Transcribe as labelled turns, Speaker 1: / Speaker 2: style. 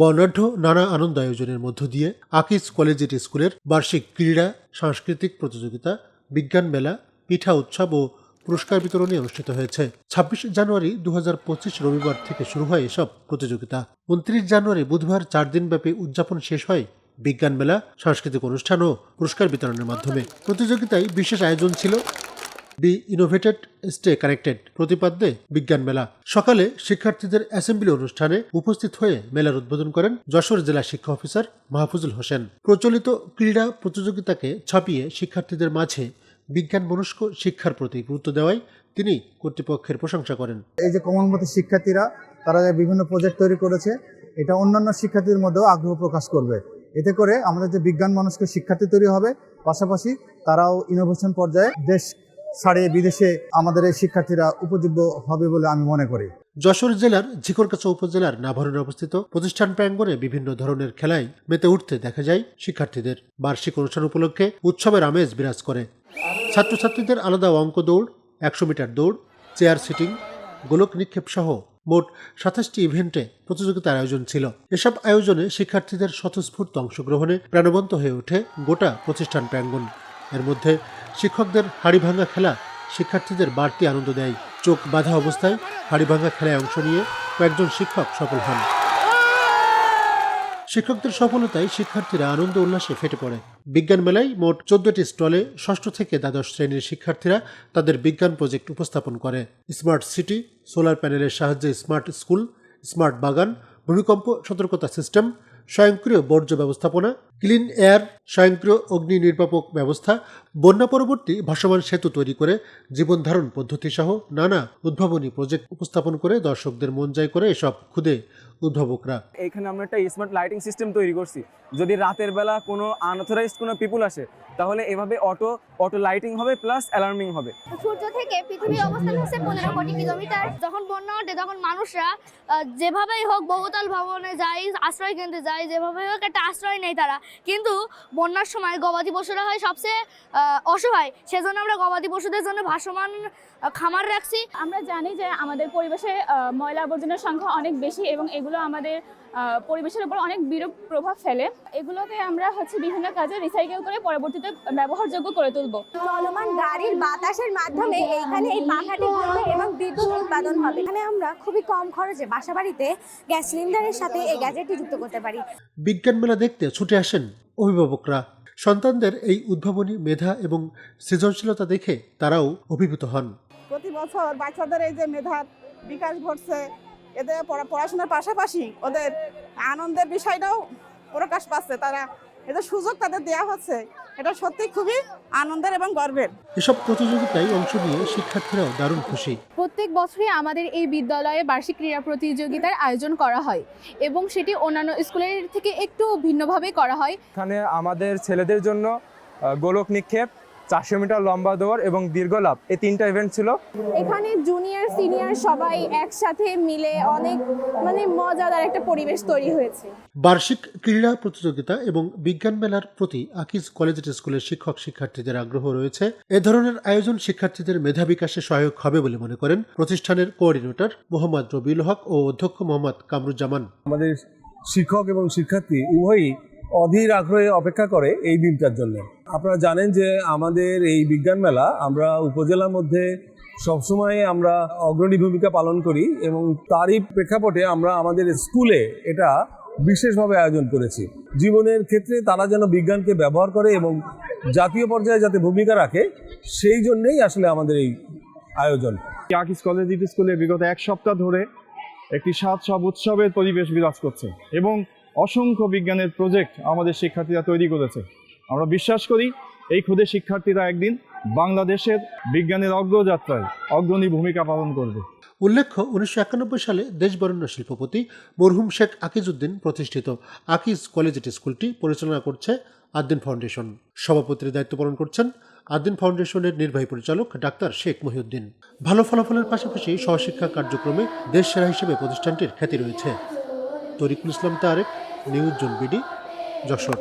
Speaker 1: বর্ণাঢ্য নানা আনন্দ আয়োজনের মধ্য দিয়ে আকিজ কলেজিয়েট স্কুলের বার্ষিক ক্রীড়া, সাংস্কৃতিক প্রতিযোগিতা, বিজ্ঞান মেলা, পিঠা উৎসব ও পুরস্কার বিতরণী অনুষ্ঠিত হয়েছে। ছাব্বিশ জানুয়ারি দু হাজার পঁচিশ রবিবার থেকে শুরু হয় এসব প্রতিযোগিতা। উনত্রিশ জানুয়ারি বুধবার চার দিনব্যাপী উদযাপন শেষ হয় বিজ্ঞান মেলা, সাংস্কৃতিক অনুষ্ঠান ও পুরস্কার বিতরণের মাধ্যমে। প্রতিযোগিতায় বিশেষ আয়োজন ছিল বি ইনোভেটেড স্টে কানেক্টেড প্রতিপাদ্যে বিজ্ঞান মেলা। সকালে শিক্ষার্থীদের অ্যাসেম্বলি অনুষ্ঠানে উপস্থিত হয়ে মেলার উদ্বোধন করেন যশোর জেলা শিক্ষা অফিসার মাহফুজুল হোসেন। প্রচলিত ক্রীড়া প্রতিযোগিতাকে ছাপিয়ে শিক্ষার্থীদের মাঝে বিজ্ঞান মনস্ক শিক্ষার প্রতি গুরুত্ব দেওয়ায় তিনি কর্তৃপক্ষের প্রশংসা করেন।
Speaker 2: এই যে কমনমতি শিক্ষার্থীরা, তারা যে বিভিন্ন প্রজেক্ট তৈরি করেছে, এটা অন্যান্য শিক্ষার্থীদের মধ্যেও আগ্রহ প্রকাশ করবে। এতে করে আমাদের যে বিজ্ঞান মানুষকে শিক্ষার্থী তৈরি হবে, পাশাপাশি তারাও ইনোভেশন পর্যায়ে দেশ ছাড়িয়ে বিদেশে আমাদের এই শিক্ষার্থীরা উপযোগ্য হবে বলে আমি মনে করি।
Speaker 1: যশোর জেলার ঝিকরগাছা উপজেলার নাভারণে অবস্থিত প্রতিষ্ঠান প্রাঙ্গণে বিভিন্ন ধরনের খেলায় মেতে উঠতে দেখা যায় শিক্ষার্থীদের। বার্ষিক অনুষ্ঠান উপলক্ষে উৎসবের আমেজ বিরাজ করে। ছাত্রছাত্রীদের আলাদা অঙ্ক দৌড়, একশো মিটার দৌড়, চেয়ার সিটিং, গোলক নিক্ষেপ সহ মোট সাতাশটি ইভেন্টে প্রতিযোগিতার আয়োজন ছিল। এসব আয়োজনে শিক্ষার্থীদের স্বতঃস্ফূর্ত অংশগ্রহণে প্রাণবন্ত হয়ে ওঠে গোটা প্রতিষ্ঠান প্রাঙ্গণ। এর মধ্যে শিক্ষকদের হাড়িভাঙ্গা খেলা শিক্ষার্থীদের বাড়তি আনন্দ দেয়। চোখ বাঁধা অবস্থায় হাড়িভাঙ্গা খেলায় অংশ নিয়ে কয়েকজন শিক্ষক সফল হন। শিক্ষকদের সফলতায় শিক্ষার্থীরা আনন্দ উল্লাসে ফেটে পড়ে। বিজ্ঞান মেলায় মোট চোদ্দটি স্টলে ষষ্ঠ থেকে দ্বাদশ শ্রেণির শিক্ষার্থীরা তাদের বিজ্ঞান প্রজেক্ট উপস্থাপন করে। স্মার্ট সিটি, সোলার প্যানেলের সাহায্যে স্মার্ট স্কুল, স্মার্ট বাগান, ভূমিকম্প সতর্কতা সিস্টেম স্বয়ংক্রিয় বর্জ্য ব্যবস্থাপনা, ক্লিন এয়ার, স্বয়ংক্রিয় অগ্নি নির্বাপক ব্যবস্থা, বন্যা পরবর্তী ভাসমান সেতু তৈরি করে জীবনধারণ পদ্ধতি সহ নানা উদ্ভাবনী প্রজেক্ট উপস্থাপন করে দর্শকদের মন জয় করে এসব খুদে উদ্ভাবকরা।
Speaker 3: এখানে আমরা একটা স্মার্ট লাইটিং সিস্টেম তৈরি করছি। যদি রাতের বেলা কোনো আনঅথরাইজড কোনো পিপুল আসে তাহলে এভাবে অটো অটো লাইটিং হবে প্লাস অ্যালার্মিং হবে।
Speaker 4: সূর্য থেকে পৃথিবীর অবস্থান হচ্ছে পনেরো কোটি কিলোমিটার। যখন বন্যা ওঠে তখন মানুষরা যেভাবেই হোক বহুতল ভবনে যায় আশ্রয় কেন্দ্রে যায় যেভাবেই হোক একটা আশ্রয় নেয় তারা। কিন্তু বন্যার সময় গবাদি পশুরা হয় সবচেয়ে অসহায়। সেজন্য আমরা গবাদি পশুদের জন্য ভাসমান খামার রাখছি।
Speaker 5: আমরা জানি যে আমাদের পরিবেশে ময়লা আবর্জনার সংখ্যা অনেক বেশি এবং এগুলো আমাদের পরিবেশের উপর অনেক বিরূপ প্রভাব ফেলে। এগুলোকে আমরা হচ্ছে বিভিন্ন কাজে রিসাইকেল করে পরবর্তীতে ব্যবহারযোগ্য করে তুলব।
Speaker 6: চলমান গাড়ির বাতাসের মাধ্যমে এইখানে এই পাখাটি ঘুরবে এবং বিদ্যুৎ উৎপাদন হবে। এখানে আমরা খুবই কম খরচে বাসাবাড়িতে গ্যাস সিলিন্ডারের সাথে এই গ্যাজেটটি যুক্ত করতে পারি।
Speaker 1: বিজ্ঞান মেলা দেখতে ছুটে আসেন অভিভাবকরা। সন্তানদের এই উদ্ভাবনী মেধা এবং সৃজনশীলতা দেখে তারাও অভিভূত হন।
Speaker 7: প্রতি বছর বাচ্চাদের এই যে মেধার বিকাশ ঘটছে এদের পড়া- পড়াশোনার পাশাপাশি ওদের আনন্দের বিষয়টাও প্রকাশ পাচ্ছে। তারা এদের সুযোগ তাদের দেওয়া হচ্ছে। এটা সত্যি খুবই আনন্দের এবং গর্বের।
Speaker 1: এসব প্রতিযোগিতায় অংশ নিয়ে শিক্ষার্থীরাও দারুণ খুশি।
Speaker 5: প্রত্যেক বছরই আমাদের এই বিদ্যালয়ে বার্ষিক ক্রীড়া প্রতিযোগিতার আয়োজন করা হয় এবং সেটি অন্যান্য স্কুলের থেকে একটু ভিন্নভাবে করা হয়।
Speaker 3: এখানে আমাদের ছেলেদের জন্য গোলক নিক্ষেপ চারশো মিটার লম্বা দৌড় এবং দীর্ঘ লাভ এই তিনটা ইভেন্ট ছিল।
Speaker 5: এখানে জুনিয়র সিনিয়র সবাই একসাথে মিলে অনেক মানে মজাদার একটা পরিবেশ তৈরি হয়েছে।
Speaker 1: বার্ষিক ক্রীড়া প্রতিযোগিতা এবং বিজ্ঞান মেলার প্রতি আকিজ কলেজ স্কুলের শিক্ষক শিক্ষার্থীদের আগ্রহ রয়েছে। এ ধরনের আয়োজন শিক্ষার্থীদের মেধা বিকাশে সহায়ক হবে বলে মনে করেন প্রতিষ্ঠানের কোঅর্ডিনেটর মোহাম্মদ রবিউল হক ও অধ্যক্ষ মোহাম্মদ কামরুজ্জামান।
Speaker 8: আমাদের শিক্ষক এবং শিক্ষার্থী উভয়ই অধীর আগ্রহে অপেক্ষা করে এই দিনটার জন্য। আপনারা জানেন যে আমাদের এই বিজ্ঞান মেলা আমরা উপজেলার মধ্যে সবসময় আমরা অগ্রণী ভূমিকা পালন করি এবং তারই প্রেক্ষাপটে আমরা আমাদের স্কুলে এটা বিশেষভাবে আয়োজন করেছি। জীবনের ক্ষেত্রে তারা যেন বিজ্ঞানকে ব্যবহার করে এবং জাতীয় পর্যায়ে যাতে ভূমিকা রাখে, সেই জন্যেই আসলে আমাদের এই আয়োজন।
Speaker 9: আকিস কলেজ স্কুলে বিগত এক সপ্তাহ ধরে একটি সাত সব উৎসবের পরিবেশ বিরাজ করছে এবং অসংখ্য বিজ্ঞানের প্রজেক্ট আমাদের শিক্ষার্থীরা তৈরি করেছে। আমরা বিশ্বাস করি, এই ক্ষুদে শিক্ষার্থীরা একদিন বাংলাদেশের বিজ্ঞানের অগ্রযাত্রায় অগ্রণী ভূমিকা পালন করবে।
Speaker 1: উল্লেখ্য, উনিশশো একানব্বই সালে দেশবরেণ্য শিল্পপতি মরহুম শেখ আকিজউদ্দিন প্রতিষ্ঠিত আকিজ কলেজিয়েট স্কুলটি পরিচালনা করছে আদ্দিন ফাউন্ডেশন। সভাপতির দায়িত্ব পালন করছেন আদ্দিন ফাউন্ডেশনের নির্বাহী পরিচালক ডাক্তার শেখ মহিউদ্দিন। ভালো ফলাফলের পাশাপাশি সহশিক্ষা কার্যক্রমে দেশ সেরা হিসেবে প্রতিষ্ঠানটির খ্যাতি রয়েছে। Tarikul Islam Tarek news zone BD Jessore.